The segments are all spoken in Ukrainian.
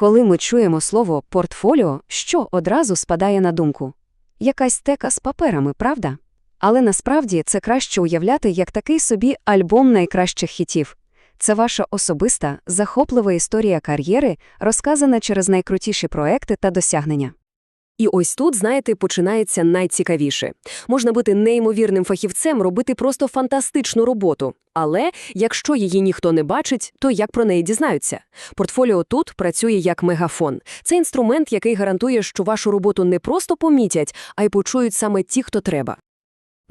Коли ми чуємо слово портфоліо, що одразу спадає на думку? Якась тека з паперами, правда? Але насправді це краще уявляти як такий собі альбом найкращих хітів. Це ваша особиста, захоплива історія кар'єри, розказана через найкрутіші проекти та досягнення. І ось тут, знаєте, починається найцікавіше. Можна бути неймовірним фахівцем, робити просто фантастичну роботу. Але якщо її ніхто не бачить, то як про неї дізнаються? Портфоліо тут працює як мегафон. Це інструмент, який гарантує, що вашу роботу не просто помітять, а й почують саме ті, хто треба.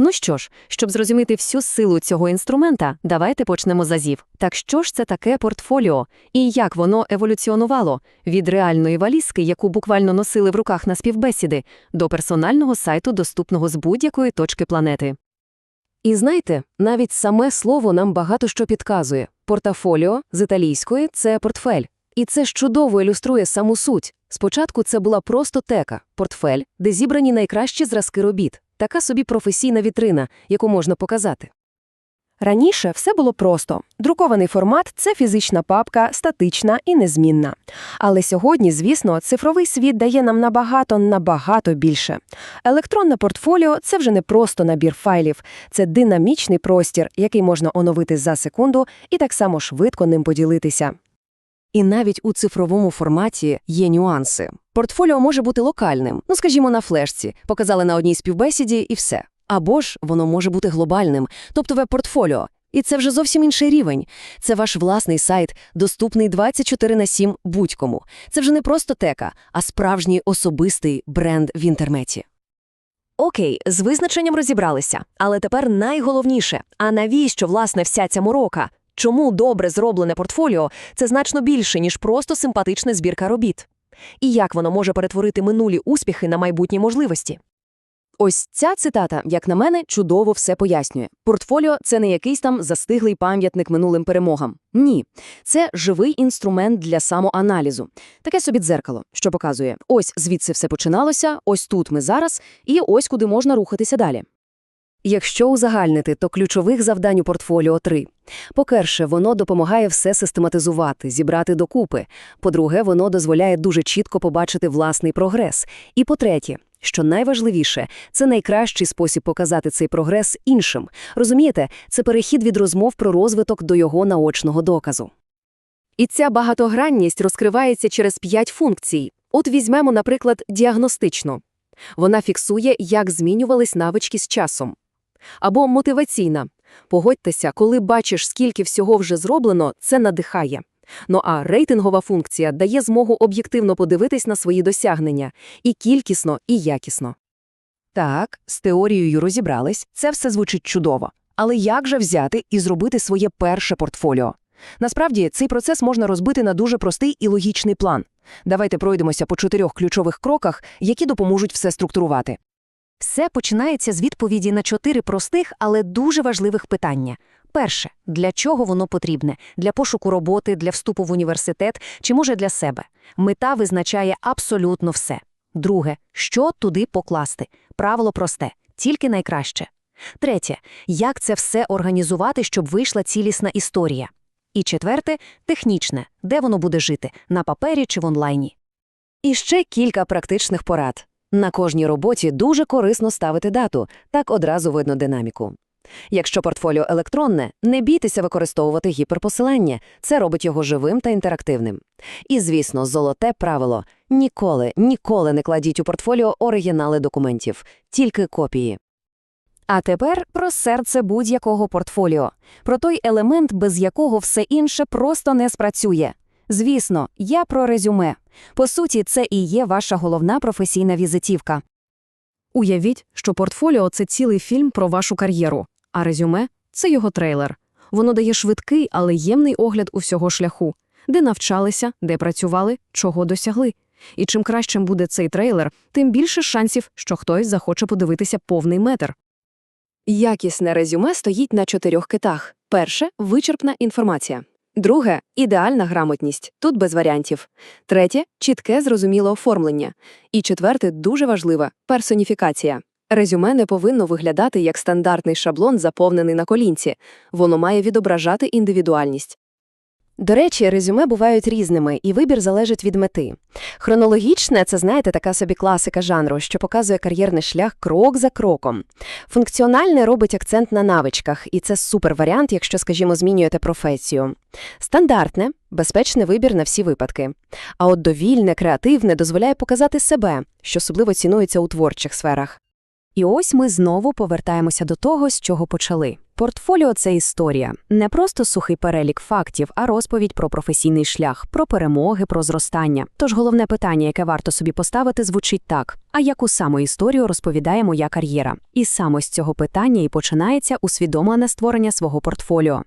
Ну що ж, щоб зрозуміти всю силу цього інструмента, давайте почнемо з азів. Так що ж це таке портфоліо? І як воно еволюціонувало? Від реальної валізки, яку буквально носили в руках на співбесіди, до персонального сайту, доступного з будь-якої точки планети. І знаєте, навіть саме слово нам багато що підказує. Портафоліо з італійської це портфель. І це ж чудово ілюструє саму суть. Спочатку це була просто тека, портфель, де зібрані найкращі зразки робіт. Така собі професійна вітрина, яку можна показати. Раніше все було просто. Друкований формат це фізична папка, статична і незмінна. Але сьогодні, звісно, цифровий світ дає нам набагато набагато більше. Електронне портфоліо це вже не просто набір файлів, це динамічний простір, який можна оновити за секунду і так само швидко ним поділитися. І навіть у цифровому форматі є нюанси. Портфоліо може бути локальним, ну скажімо, на флешці, показали на одній співбесіді і все. Або ж воно може бути глобальним, тобто веб-портфоліо. І це вже зовсім інший рівень. Це ваш власний сайт, доступний 24 на 7 будь-кому. Це вже не просто тека, а справжній особистий бренд в інтернеті. Окей, з визначенням розібралися. Але тепер найголовніше – а навіщо, власне, вся ця морока? Чому добре зроблене портфоліо – це значно більше, ніж просто симпатична збірка робіт? І як воно може перетворити минулі успіхи на майбутні можливості? Ось ця цитата, як на мене, чудово все пояснює. Портфоліо – це не якийсь там застиглий пам'ятник минулим перемогам. Ні. Це живий інструмент для самоаналізу. Таке собі дзеркало, що показує, ось звідси все починалося, ось тут ми зараз, і ось куди можна рухатися далі. Якщо узагальнити, то ключових завдань у портфоліо три. По-перше, воно допомагає все систематизувати, зібрати докупи. По-друге, воно дозволяє дуже чітко побачити власний прогрес. І по-третє, що найважливіше, це найкращий спосіб показати цей прогрес іншим. Розумієте, це перехід від розмов про розвиток до його наочного доказу. І ця багатогранність розкривається через п'ять функцій. От візьмемо, наприклад, діагностичну. Вона фіксує, як змінювались навички з часом. Або мотиваційна. Погодьтеся, коли бачиш, скільки всього вже зроблено, це надихає. Ну а рейтингова функція дає змогу об'єктивно подивитись на свої досягнення і кількісно, і якісно. Так, з теорією розібрались, це все звучить чудово. Але як же взяти і зробити своє перше портфоліо? Насправді, цей процес можна розбити на дуже простий і логічний план. Давайте пройдемося по чотирьох ключових кроках, які допоможуть все структурувати. Все починається з відповіді на чотири простих, але дуже важливих питання. Перше, для чого воно потрібне? Для пошуку роботи, для вступу в університет чи, може, для себе. Мета визначає абсолютно все. Друге, що туди покласти? Правило просте, тільки найкраще. Третє, як це все організувати, щоб вийшла цілісна історія. І четверте, технічне, де воно буде жити, на папері чи в онлайні. І ще кілька практичних порад. На кожній роботі дуже корисно ставити дату, так одразу видно динаміку. Якщо портфоліо електронне, не бійтеся використовувати гіперпосилання, це робить його живим та інтерактивним. І, звісно, золоте правило – ніколи, ніколи не кладіть у портфоліо оригінали документів, тільки копії. А тепер про серце будь-якого портфоліо, про той елемент, без якого все інше просто не спрацює. Звісно, я про резюме. По суті, це і є ваша головна професійна візитівка. Уявіть, що портфоліо це цілий фільм про вашу кар'єру, а резюме це його трейлер. Воно дає швидкий, але ємний огляд усього шляху, де навчалися, де працювали, чого досягли. І чим кращим буде цей трейлер, тим більше шансів, що хтось захоче подивитися повний метр. Якісне резюме стоїть на чотирьох китах. Перше вичерпна інформація. Друге ідеальна грамотність. Тут без варіантів. Третє чітке зрозуміле оформлення. І четверте дуже важливе персоніфікація. Резюме не повинно виглядати як стандартний шаблон, заповнений на колінці. Воно має відображати індивідуальність. До речі, резюме бувають різними, і вибір залежить від мети. Хронологічне – це, знаєте, така собі класика жанру, що показує кар'єрний шлях крок за кроком. Функціональне робить акцент на навичках, і це супер варіант, якщо, скажімо, змінюєте професію. Стандартне – безпечний вибір на всі випадки. А от довільне, креативне дозволяє показати себе, що особливо цінується у творчих сферах. І ось ми знову повертаємося до того, з чого почали. Портфоліо – це історія. Не просто сухий перелік фактів, а розповідь про професійний шлях, про перемоги, про зростання. Тож головне питання, яке варто собі поставити, звучить так. А яку саму історію розповідає моя кар'єра? І саме з цього питання і починається усвідомлене створення свого портфоліо.